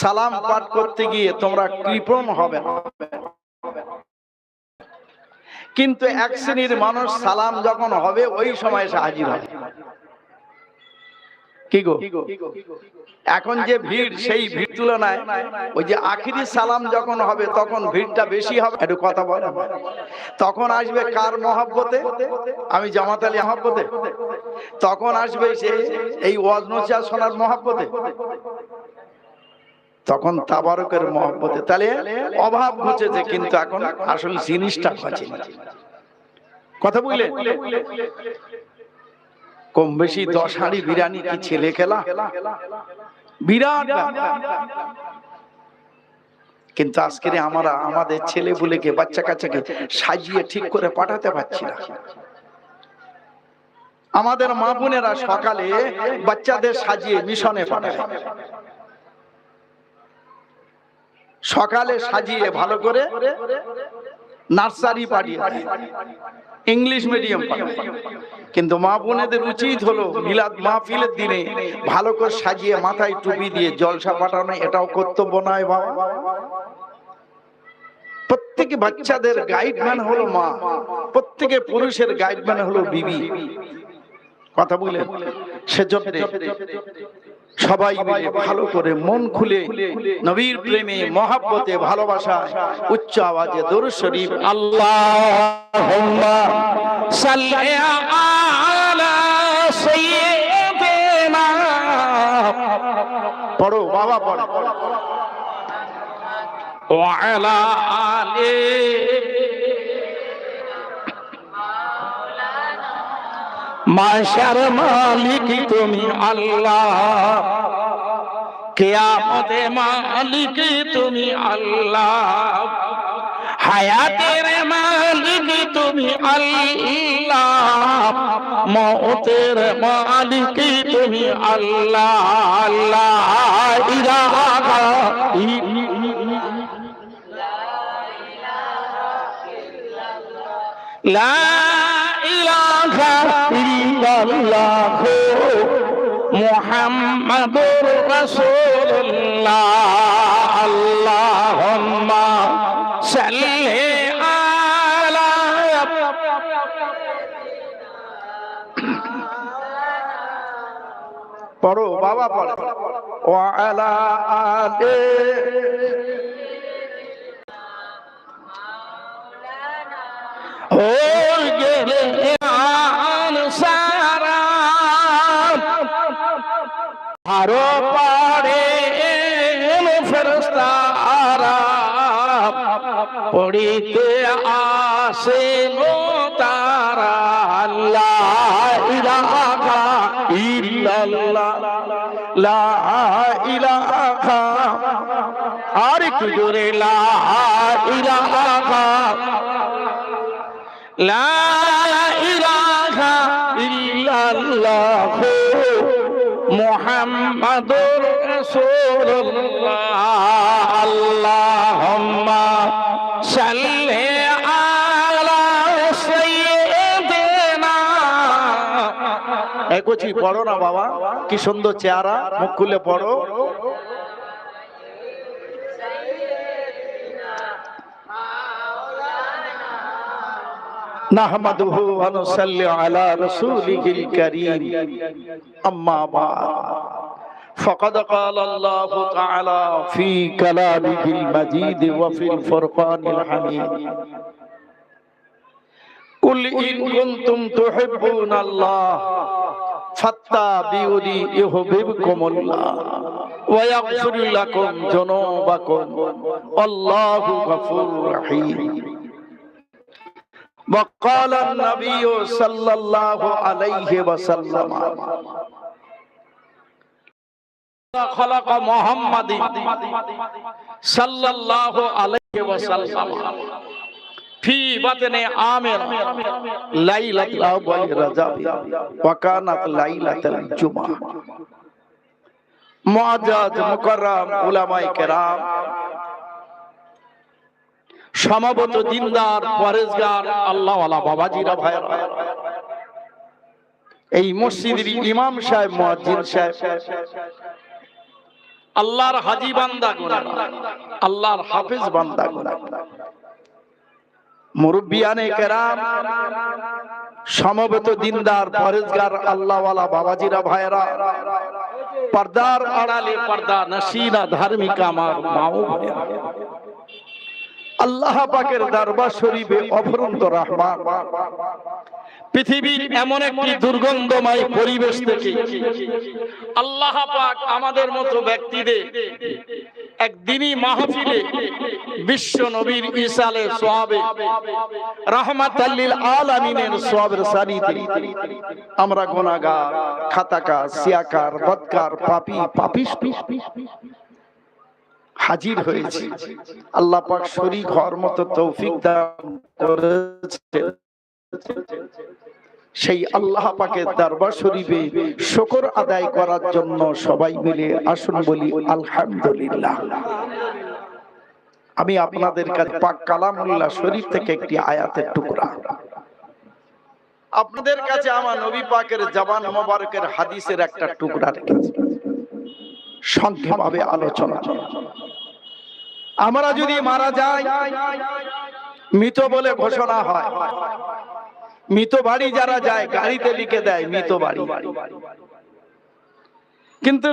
সালাম পাঠ করতে গিয়ে তোমরা কৃপণ হবে কিন্তু এক শ্রেণির মানুষ সালাম যখন হবে, ওই সময় এসে হাজির হবে। কি গো? এখন যে ভিড়, সেই ভিড় তুলনায় ওই যে আখিরি সালাম যখন হবে, তখন ভিড়টা বেশি হবে। একটু কথা বলে। তখন আসবে কার মহাব্বতে? আমি জামাত আলী মহাব্বতে। তখন আসবে সে এই ওয়াজনচা শোনার মহাব্বতে। তখন তাবারকের মহব্বতে তাহলে অভাব ঘটেছে কিন্তু এখন আসল জিনিসটা ঘটে কথা বুঝলে কম বেশি দশ হাঁড়ি বিরিয়ানি কি ছেলে খেলা? বিরাট কিন্তু আজকের আমরা আমাদের ছেলে বুলেকে, বাচ্চা কাচ্চাকে সাজিয়ে ঠিক করে পাঠাতে পারছি না। আমাদের মা বোনেরা সকালে বাচ্চাদের সাজিয়ে মিশনে পাঠায়। সকালে সাজিয়ে ভালো করে নার্সারি পাঠিয়ে ইংলিশ মিডিয়াম কিন্তু মা বোনেদের উচিত হলো মিলাদ মাহফিলের দিনে ভালো করে সাজিয়ে মাথায় টুপি দিয়ে জলসা পাঠানো, এটাও কর্তব্য নয় বাবা। প্রত্যেকে বাচ্চাদের গাইডম্যান হলো মা, প্রত্যেকে পুরুষের গাইডম্যান হলো বিবি। কথা বললেন। সেজন্য সবাই ভালো করে মন খুলে নবীর প্রেমে, মহাব্বতে ভালোবাসা উচ্চ আওয়াজে দরুদ শরীফ, আল্লাহুম্মা সাল্লি আলা সাইয়্যিদিনা। পড়ো, বাবা পড়ো। ওয়া আলা মাশার মালিক তুমি আল্লাহ। কিয়ামতে মালিক তুমি আল্লাহ। হায়াতের মালিক তুমি আল্লাহ। মৌতের মালিক তুমি আল্লাহ। আল্লাহ, ইলাহা। লা ইল্লাল্লাহ মুহাম্মাদুর রাসূলুল্লাহ। আল্লাহুম্মা সাল্লি আলা পড়ো বাবা পড়ো। ওয়া আলা আলে। আরও পারে ফেরস্তারা পড়িতে আসে তারা, আল্লাহ ইলাহা ইল্লাল্লাহ, লা ইলাহা। আর একটু জোরে, লা ইলাহা। লা ইলাহা ইল্লাল্লাহ। মুহাম্মাদুর আল্লাহম্মা আল্লাহুম্মা সাল্লি আলা সাইয়্যিদিনা। এই কোচি পড়ো না বাবা, কি সুন্দর চেহারা, মুখ খুলে পড়ো। نحمده ونصلي على رسوله الكريم أما بعد فقد قال الله تعالى في كلامه المجيد وفي الفرقان الحميد قل إن كنتم تحبون الله فاتبعوني يحببكم الله ويغفر لكم ذنوبكم والله غفور رحيم وقال النبی صلی اللہ علیہ وسلم. خلق محمد صلی اللہ علیہ وسلم فی بطن آمیر لیلت اول رجب وکانت لیلت الجمع معجاز مکرم علماء کرام সমাবত দিনদার, পরেজগার আল্লাহ বাবাজিরা ভাইরা এই মসজিদের ইমাম সাহেব, মুয়াজ্জিন সাহেব। আল্লাহর হাজি বান্দা গুনাহগার আল্লাহর হাফেজ বান্দা মুরব্বিয়ানে কেরাম, সমবেত দিনদার, পরেজগার, আল্লাহওয়ালা বাবাজিরা পর্দার আড়ালে পর্দা ধার্মিকা আমার মাও। আল্লাহ পাকের দরবার শরীফে অফরন্ত রহমান। পৃথিবীর এমন একটি দুর্গন্ধময় পরিবেশ থেকে আল্লাহ পাক আমাদের মতো ব্যক্তিদের একদিনই মাহফিলে বিশ্ব নবীর ইসালে সোয়াবে রাহমাতাল্লিল আলামিনের সবের সারিতে আমরা গুনাহগার, খাতাকার, সিয়াকার, বদকার, পাপী পাপিস হাজির হয়েছি। আল্লাহ পাক শরীক হওয়ার মতো তৌফিক দান করেছে সেই আল্লাহ পাকের দরবার শরীফে শুকর আদায় করার জন্য সবাই মিলে আসুন বলি আলহামদুলিল্লাহ। আমি আপনাদের কাছে পাক কালামুল্লাহ শরীফ থেকে একটি আয়াতের টুকরা। আপনাদের কাছে আমার নবী পাকের জবান মোবারকের হাদিসের একটা টুকরা রেখেছি। সংক্ষেপভাবে আলোচনা। আমরা যদি মারা যাই, মৃত বলে ঘোষণা হয়। মৃত বাড়ি যারা যায়, গাড়িতে লিখে দেয়, মৃত বাড়ি। কিন্তু